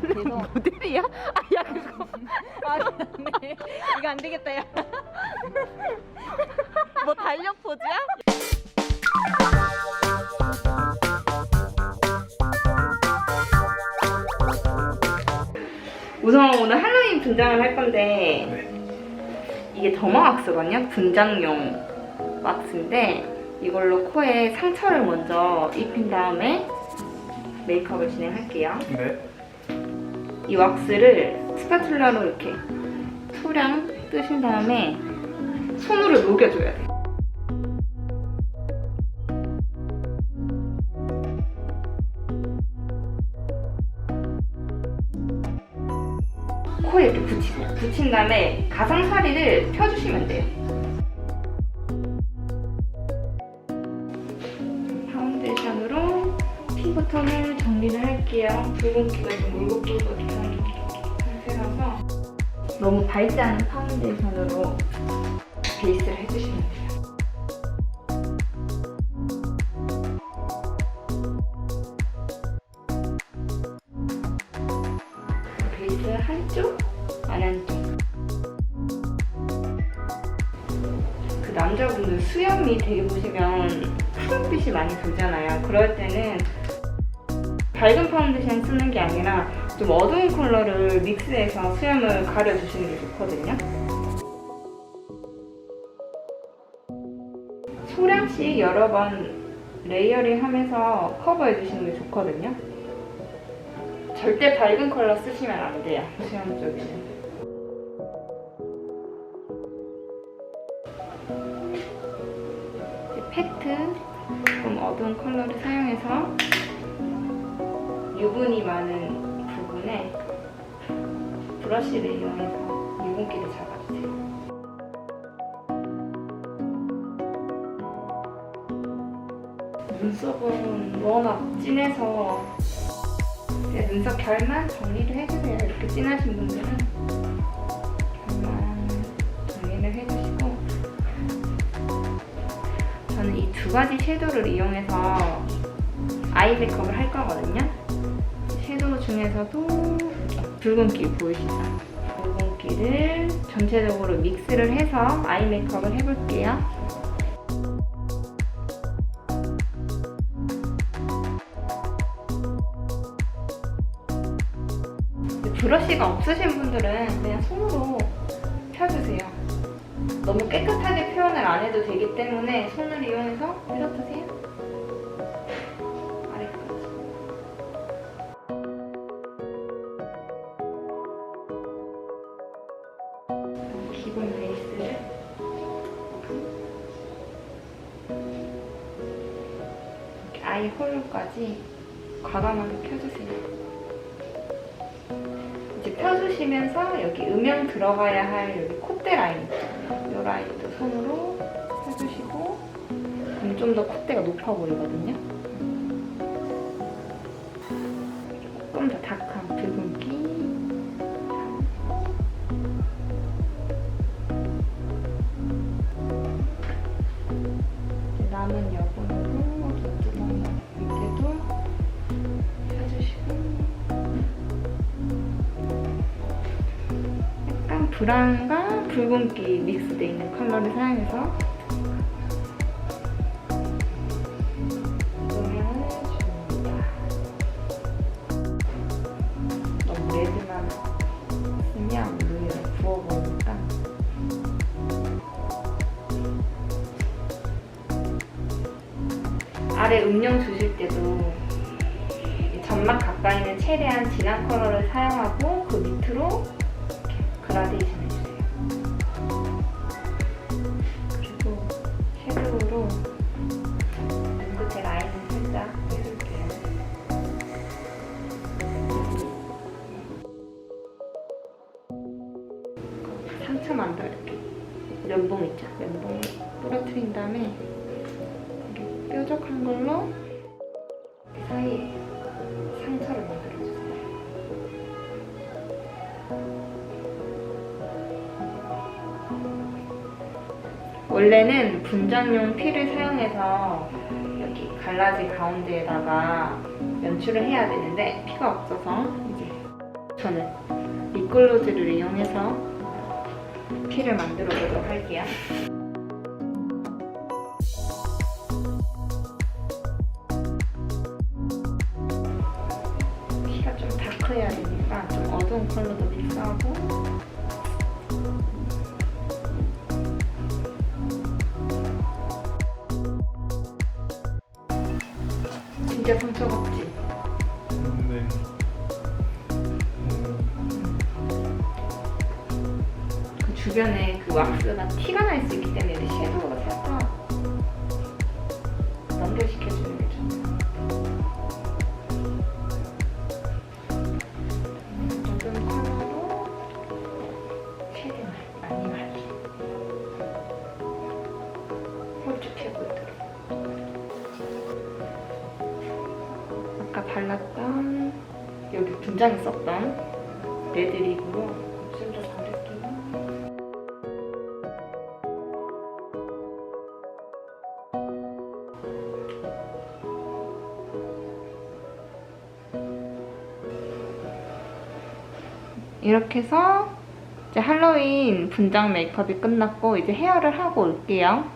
그래서 모델이야? 아야 그거 아 네. 이거 안 되겠다 야. 뭐 달력 포즈야? 우선 오늘 할로윈 분장을 할 건데 이게 더마 왁스거든요. 분장용 왁스인데 이걸로 코에 상처를 먼저 입힌 다음에 메이크업을 진행할게요. 네. 이 왁스를 스파츌라로 이렇게 소량 뜨신 다음에 손으로 녹여줘야 돼. 코에 이렇게 붙이세요. 붙인 다음에 가상사리를 펴주시면 돼요. 파운데이션으로 피부톤을 정리를 할게요. 붉은 기가 좀 울긋불긋한 상태라서 너무 밝지 않은 파운데이션으로 베이스를 해주시면 돼요. 베이스 한쪽, 안 한쪽. 그 남자분들 수염이 되게 보시면 푸른빛이 많이 돌잖아요. 그럴 때는 밝은 파운데이션 쓰는 게 아니라 좀 어두운 컬러를 믹스해서 수염을 가려주시는 게 좋거든요. 소량씩 여러 번 레이어링 하면서 커버해 주시는 게 좋거든요. 절대 밝은 컬러 쓰시면 안 돼요. 수염 쪽에는. 팩트 좀 어두운 컬러를 사용해서 유분이 많은 부분에 브러쉬를 이용해서 유분기를 잡아주세요. 눈썹은 워낙 진해서 눈썹 결만 정리를 해주세요. 이렇게 진하신 분들은 결만 정리를 해주시고 저는 이 두 가지 섀도우를 이용해서 아이 메이크업을 할 거거든요. 중에서도 붉은기 보이시죠? 붉은기를 전체적으로 믹스를 해서 아이 메이크업을 해볼게요. 브러쉬가 없으신 분들은 그냥 손으로 펴주세요. 너무 깨끗하게 표현을 안 해도 되기 때문에 손을 이용해서 펴주세요. 기본 베이스를 이렇게 아이 홀로까지 과감하게 펴주세요. 이제 펴주시면서 여기 음영 들어가야 할 여기 콧대 라인 있잖아요. 이 라인도 손으로 펴주시고 그럼 좀 더 콧대가 높아 보이거든요. 조금 더 닭한 붉은기 브라운과 붉은기 믹스되어 있는 컬러를 사용해서 음영을 줍니다. 너무 레드만 쓰면 눈이 부어버리니까 아래 음영 주실 때도 이 점막 가까이는 최대한 진한 컬러를 사용하고 그 밑으로 그라데이션 해주세요. 그리고 섀도우로 눈 끝에 라인을 살짝 해줄게요. 상처 만들어 이렇게 면봉 있죠? 면봉을 부러뜨린 다음에 이렇게 뾰족한 걸로 사이 원래는 분장용 피를 사용해서 여기 갈라지 가운데에다가 연출을 해야 되는데 피가 없어서 이제 저는 립글로즈를 이용해서 피를 만들어 보도록 할게요. 피가 좀 다크해야 되니까 좀 어두운 컬러도 믹스하고 진짜 상처 같지? 네. 그 주변에 그 왁스가 티가 날 수 있기 때문에 섀도우가 살짝 연결시켜주는 게 좋아요. 어두운 컬러로 쉐딩을 많이 발리 홀쭉해 보이도록 아까 발랐던 여기 분장에 썼던 레드립으로 입술도 바를게요. 이렇게 해서 이제 할로윈 분장 메이크업이 끝났고 이제 헤어를 하고 올게요.